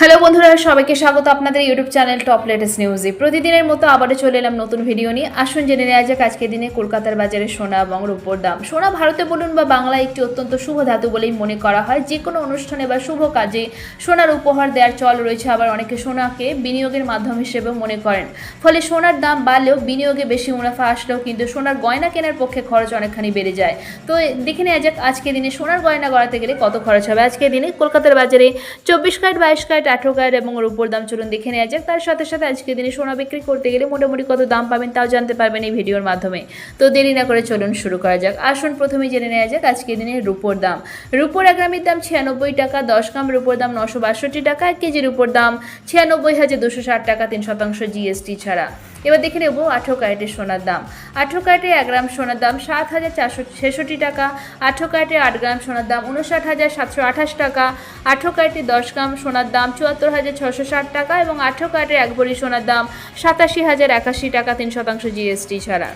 Hello বন্ধুরা, সবাইকে স্বাগত আপনাদের ইউটিউব চ্যানেল টপ লেটেস্ট নিউজে প্রতিদিনের মতো আবারও চলে এলাম নতুন ভিডিও নিয়ে। আসুন জেনে নেওয়া যাক আজকে দিনে কলকাতার বাজারে সোনা এবং রূপোর দাম। সোনা ভারতে বলুন বা বাংলায় একটি অত্যন্ত শুভ ধাতু বলেই মনে করা হয়। যে কোনো অনুষ্ঠানে বা শুভ কাজে সোনার উপহার দেওয়ার চল রয়েছে আবার অনেকে সোনাকে বিনিয়োগের মাধ্যম হিসেবেও মনে করেন। ফলে সোনার দাম বাড়লেও বিনিয়োগে বেশি মুনাফা আসলেও কিন্তু সোনার গয়না কেনার পক্ষে খরচ অনেকখানি বেড়ে যায়। তো দেখে নেওয়া যাক আজকে দিনে সোনার গয়না গড়াতে গেলে কত খরচ হবে? আজকে দিনে কলকাতার বাজারে চব্বিশ ক্যারেট, বাইশ ক্যারেট ক্যারেট এবং রূপোর দাম চলুন দেখে নেওয়া যাক। তার সাথে সাথে আজকে দিনে সোনা বিক্রি করতে গেলে মোটামুটি কত দাম পাবেন তাও জানতে পারবেন এই ভিডিওর মাধ্যমে। তো দেরি না করে চলুন শুরু করা যাক। আসুন প্রথমে জেনে নেওয়া যাক আজকে দিনে রূপোর দাম। রূপোর এক গ্রামের দাম ছিয়ানব্বই টাকা, দশ গ্রাম রূপোর দাম নশো বাষট্টি টাকা, এক কেজি রূপোর দাম ছিয়ানব্বই হাজার দুশো ষাট টাকা, তিন শতাংশ জিএসটি ছাড়া। এবার দেখে নেব আঠেরো ক্যারেটের সোনার দাম। আঠেরো ক্যারেটের এক গ্রাম সোনার দাম সাত হাজার চারশো ছেষট্টি টাকা, আঠেরো ক্যারেটের আট গ্রাম সোনার দাম উনষাট হাজার সাতশো আঠাশ টাকা, আঠেরো ক্যারেটের দশ গ্রাম সোনার দাম চুয়াত্তর হাজার ছশো ষাট টাকা এবং আঠেরো কার্ডের এক ভরি সোনার দাম সাতাশি হাজার একাশি টাকা তিন শতাংশ জিএসটি ছাড়া।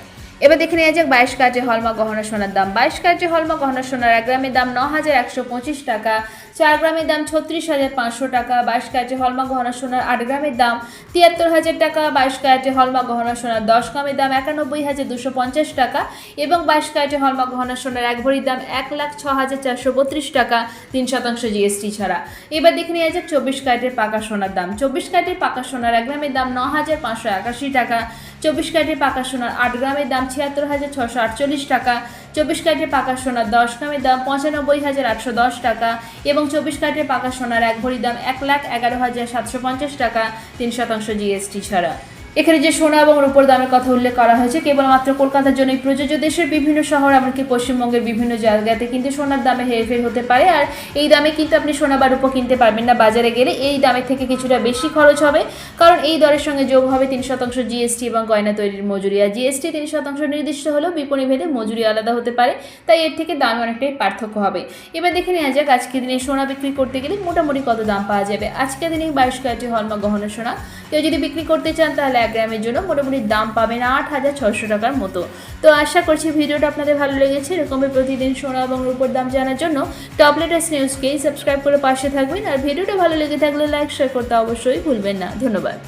এবার দেখে নেওয়া যাক বাইশ কাজে হলমা গহনা সোনার দাম। বাইশ কাজে হলমা গহনা সোনার এক গ্রামের দাম ন হাজার একশো পঁচিশ টাকা, চার গ্রামের দাম ছত্রিশ হাজার পাঁচশো টাকা, বাইশ কাজে হলমা গহনা সোনার আট গ্রামের দাম তিয়াত্তর হাজার টাকা, বাইশ কাজে হলমা গহনা সোনার দশ গ্রামের দাম একানব্বই হাজার দুশো পঞ্চাশ টাকা এবং বাইশ কাজে হলমা গহনা সোনার এক ভরির দাম এক লাখ ছ হাজার চারশো বত্রিশ টাকা, তিন শতাংশ জিএসটি ছাড়া। এবার দেখে নেওয়া যাক চব্বিশ ক্যারেটের পাকা সোনার দাম। চব্বিশ ক্যারেটের পাকা সোনার এক গ্রামের দাম ন হাজার পাঁচশো একাশি টাকা চব্বিশ ক্যারেটের পাকা সোনার আট গ্রামের দাম ছিয়াত্তর হাজার ছশো আটচল্লিশ টাকা। চব্বিশ ক্যারেটের পাকা সোনার দশ গ্রামের দাম পঁচানব্বই হাজার আটশো দশ টাকা এবং চব্বিশ ক্যারেটের পাকা সোনার এক ভরির দাম এক লাখ এগারো হাজার সাতশো পঞ্চাশ টাকা, তিন শতাংশ জিএসটি ছাড়া। এখানে যে সোনা এবং রূপোর দামের কথা উল্লেখ করা হয়েছে, কেবলমাত্র কলকাতার জন্যই প্রযোজ্য দেশের বিভিন্ন শহর এমনকি পশ্চিমবঙ্গের বিভিন্ন জায়গাতে কিন্তু সোনার দামে হেরফের হতে পারে। আর এই দামে কিন্তু আপনি সোনা বা রূপো কিনতে পারবেন না বাজারে গেলে। এই দামের থেকে কিছুটা বেশি খরচ হবে। কারণ এই দরের সঙ্গে যোগ হবে তিন শতাংশ জিএসটি এবং গয়না তৈরির মজুরি। আর জিএসটি তিন শতাংশ নির্দিষ্ট হলেও বিপণী ভেদে মজুরি আলাদা হতে পারে। তাই এর থেকে দামে অনেকটাই পার্থক্য হবে। এবার দেখে নেওয়া যাক আজকে দিনে সোনা বিক্রি করতে গেলে মোটামুটি কত দাম পাওয়া যাবে। আজকে দিনে বাইশ ক্যারেটের হলমা গহনা সোনা। কেউ যদি বিক্রি করতে চান তাহলে এক গ্রামের জন্য মোটামুটি দাম পাবেন আট হাজার ছশো টাকার মতো। তো আশা করছি ভিডিওটা আপনাদের ভালো লেগেছে। এরকমই প্রতিদিন সোনা এবং রূপোর দাম জানার জন্য টপ লেটেস্ট নিউজকেই সাবস্ক্রাইব করে পাশে থাকবেন। আর ভিডিওটা ভালো লেগে থাকলে লাইক শেয়ার করতে অবশ্যই ভুলবেন না। ধন্যবাদ।